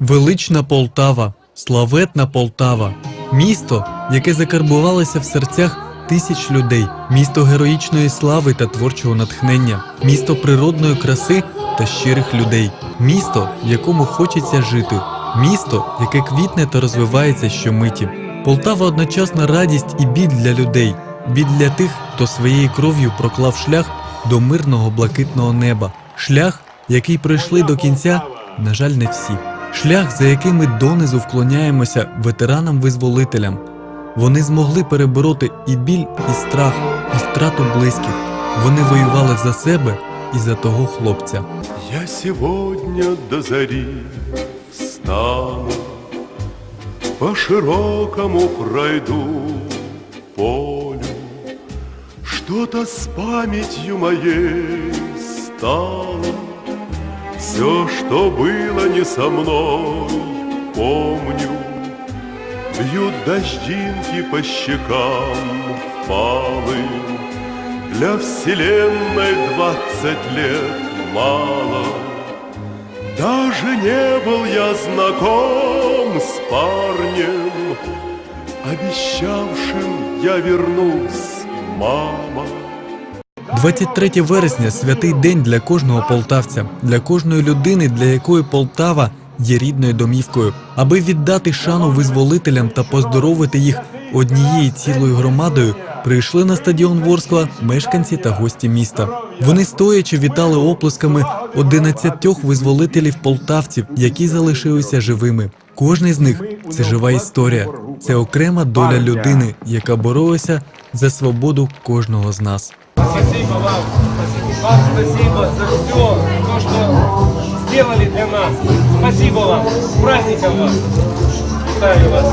Велична Полтава, славетна Полтава, місто, яке закарбувалося в серцях тисяч людей, місто героїчної слави та творчого натхнення, місто природної краси та щирих людей, місто, в якому хочеться жити, місто, яке квітне та розвивається щомиті. Полтава одночасна радість і біль для людей, біль для тих, хто своєю кров'ю проклав шлях до мирного блакитного неба, шлях, який пройшли до кінця, на жаль, не всі. Шлях, за яким ми донизу вклоняємося ветеранам-визволителям. Вони змогли перебороти і біль, і страх, і втрату близьких. Вони воювали за себе і за того хлопця. Я сегодня до зари встану, По широкому пройду полю, Что-то с памятью моей стало, Все, что было не со мной, помню. Бьют дождинки по щекам впалым, Для вселенной двадцать лет мало. Даже не был я знаком с парнем, Обещавшим я вернусь, мама. 23 вересня святий день для кожного полтавця, для кожної людини, для якої Полтава є рідною домівкою, аби віддати шану визволителям та поздоровити їх однією цілою громадою. Прийшли на стадіон Ворскла мешканці та гості міста. Вони стоячи вітали оплесками 11 визволителів полтавців, які залишилися живими. Кожний з них це жива історія, це окрема доля людини, яка боролася за свободу кожного з нас. Спасибо вам. Спасибо. Вам спасибо за все, то, что сделали для нас. Спасибо вам. С праздником вас. Вітаю вас.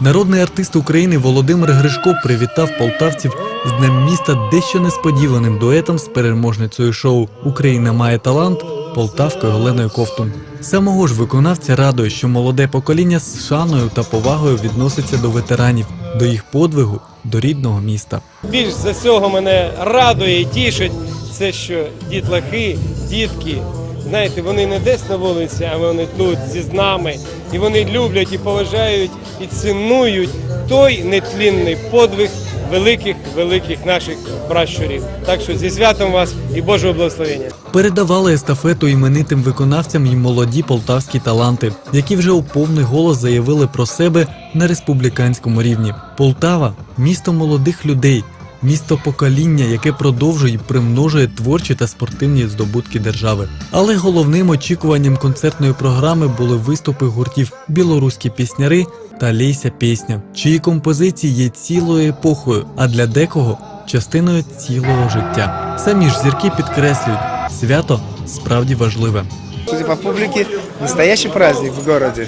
Народний артист України Володимир Гришко привітав полтавців з Днем міста дещо несподіваним дуетом з переможницею шоу Україна має талант полтавкою Оленою Ковтун. Самого ж виконавця радує, що молоде покоління з шаною та повагою відноситься до ветеранів, до їх подвигу, до рідного міста. Більш за всього мене радує і тішить це, що дітлахи, дітки, знаєте, вони не десь на вулиці, а вони тут зі з нами. І вони люблять і поважають і цінують той нетлінний подвиг великих великих наших пращурів. Так що зі святом вас і Божого благословення. Передавали естафету іменитим виконавцям і молоді полтавські таланти, які вже у повний голос заявили про себе на республіканському рівні. Полтава місто молодих людей, місто покоління, яке продовжує і примножує творчі та спортивні здобутки держави. Але головним очікуванням концертної програми були виступи гуртів білоруські пісняри та Лейся пісня, чиї композиції є цілою епохою, а для декого частиною цілого життя. Самі ж зірки підкреслюють, свято справді важливе. Судя по публике, настоящий праздник в городе.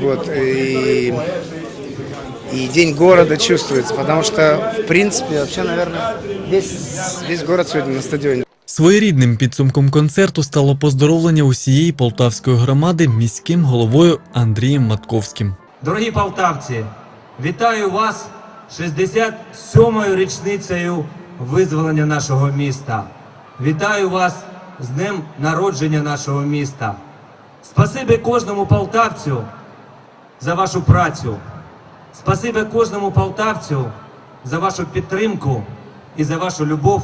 Вот, и, и день города чувствуется, потому что, в принципе, вообще, наверное, весь, весь город сегодня на стадионе. Своєрідним підсумком концерту стало поздоровлення усієї полтавської громади міським головою Андрієм Матковським. Дорогі полтавці, вітаю вас 67-ю річницею визволення нашого міста. Вітаю вас з днем народження нашого міста. Спасибі кожному полтавцю за вашу працю. Спасибі кожному полтавцю за вашу підтримку і за вашу любов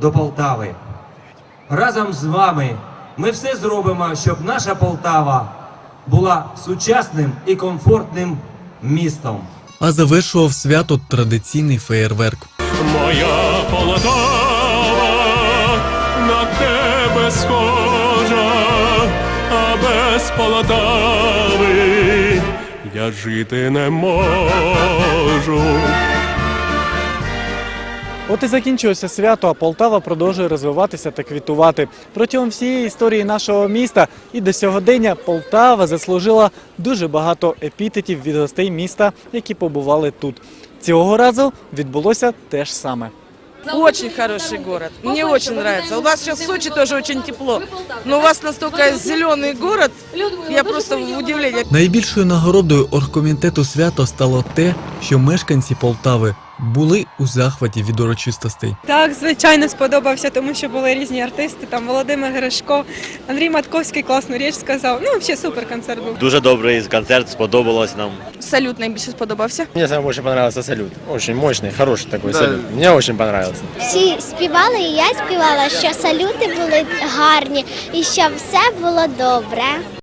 до Полтави. Разом з вами ми все зробимо, щоб наша Полтава була сучасним і комфортним містом. А завершував свято традиційний феєрверк. Моя Полтава на тебе схожа, а без Полтави я жити не можу. От і закінчилося свято, а Полтава продовжує розвиватися та квітувати. Протягом всієї історії нашого міста і до сьогодення Полтава заслужила дуже багато епітетів від гостей міста, які побували тут. Цього разу відбулося те ж саме. Очень хороший город. Мне очень нравится. У вас сейчас в Сочи тоже очень тепло. Но у вас настолько зеленый город, я просто в удивлении. Найбільшою нагородою оргкомітету свято стало те, що мешканці Полтави були у захваті від урочистостей. Так, звичайно, сподобався, тому що були різні артисти. Там Володимир Гришко, Андрій Матковський класну річ сказав. Ну, взагалі супер концерт був. Дуже добрий концерт, сподобалось нам. Салют найбільше сподобався. Мне самому больше понравился салют. Очень мощный, хороший такой салют. Мне очень понравился. Всі співали, і я співала, що салюти були гарні і що все було добре.